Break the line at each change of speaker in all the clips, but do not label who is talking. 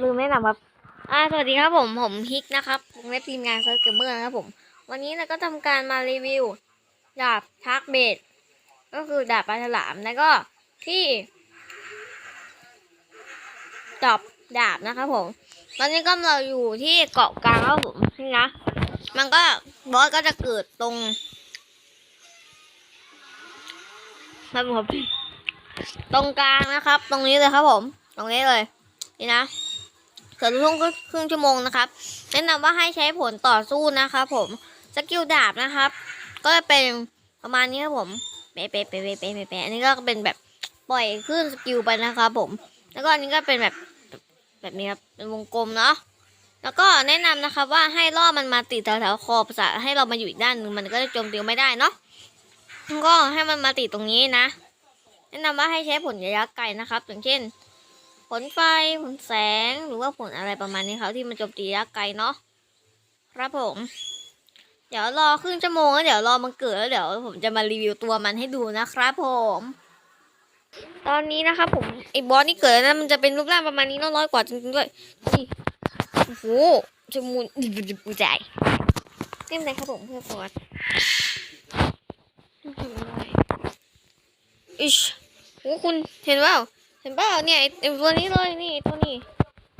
ลืมแนะนำครับอ่าสวัสดีครับผมผมฮิกนะครับผมในทีมงานเซิร์ฟเกมเมอร์นะครับผม วันนี้เราก็ทำการมารีวิว ดาบทักเบดก็คือดาบปลาฉลามแล้วก็ที่ดอบดาบนะครับผม ตอนนี้ก็เราอยู่ที่เกาะกลางครับผมนี่นะ มันก็บอสก็จะเกิดตรงครับผมตรงกลางนะครับ ตรงนี้เลยครับผม ตรงนี้เลย นี่นะเกิดช่วงครึ่งชั่วโมงนะครับ แนะนำว่าให้ใช้ผลต่อสู้นะครับผมสกิลดาบนะครับ ก็จะเป็นประมาณนี้ครับผมเป๊ะเป๊ะเป๊ะเป๊ะเป๊ะเป๊ะเป๊ะอันนี้ก็เป็นแบบปล่อยขึ้นสกิลไปนะครับผม แล้วก็อันนี้ก็เป็นแบบแบบนี้ครับเป็นวงกลมเนาะแล้วก็แนะนำนะครับว่าให้ล่อมันมาติดแถวๆคอประสาให้เรามาอยู่อีกด้านหนึ่งมันก็จะโจมตีไม่ได้เนาะแล้วก็ให้มันมาติดตรงนี้นะ แนะนำว่าให้ใช้ผลระยะไกลนะครับ อย่างเช่น ผลไฟ ผลแสง หรือว่าผลอะไรประมาณนี้ครับที่มันโจมตีระยะไกลเนาะ ครับผม เดี๋ยวรอครึ่งชั่วโมงแล้วเดี๋ยวรอมันเกิดแล้วเดี๋ยวผมจะมารีวิวตัวมันให้ดูนะครับผม ตอนนี้นะครับผมไอ้บอสนี่เกิดแล้วนะมันจะเป็นรูปร่างประมาณนี้เนอะร้อยกว่าจริงๆด้วยนี่โอ้โหจมูกดิบดิบใจเล่นอะไรครับผมเพื่อนบอสอิชโอ้คุณเห็นเปล่า ห็นเปล่าเนี่ยไอ้ตัวนี้เลยนี่ตัวนี้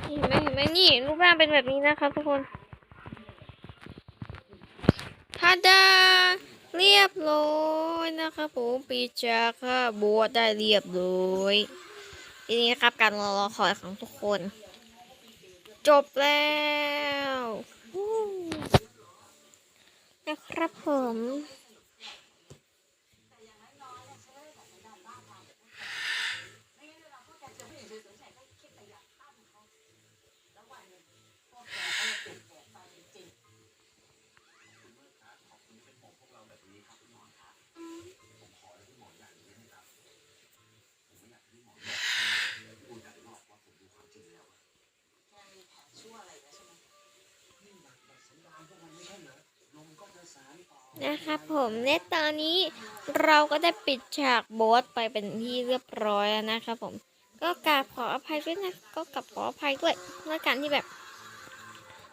เห็นไหมเห็นไหมนี่รูปร่างเป็นแบบนี้นะครับทุกคนฮาดาเรียบร้อยนะครับผมปีจาค่ะบัวได้เรียบร้อยทีนี้นะครับการรอคอยของทุกคน จบแล้วนะครับผม นะครับผมในตอนนี้เราก็ได้ปิดฉากโบสไปเป็นที่เรียบร้อยแล้วนะครับผม ก็กราบขออภัยด้วยนะ ก็กราบขออภัยด้วยในการที่แบบ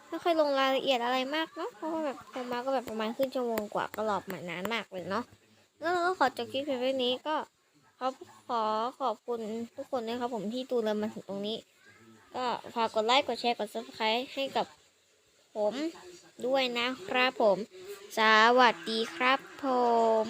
ไม่ค่อยลงรายละเอียดอะไรมากเนาะเพราะว่าแบบลงมาก็แบบประมาณครึ่งชั่วโมงกว่าก็รอบมานานมากเลยเนาะแล้วเราก็ขอจบคลิปเพียงเท่านี้ก็ขอขอขอบคุณทุกคนนะครับผมที่ดูเรามาถึงตรงนี้ ก็ฝากกดไลค์กดแชร์กด subscribe ให้กับผม ด้วยนะครับผม สวัสดีครับผม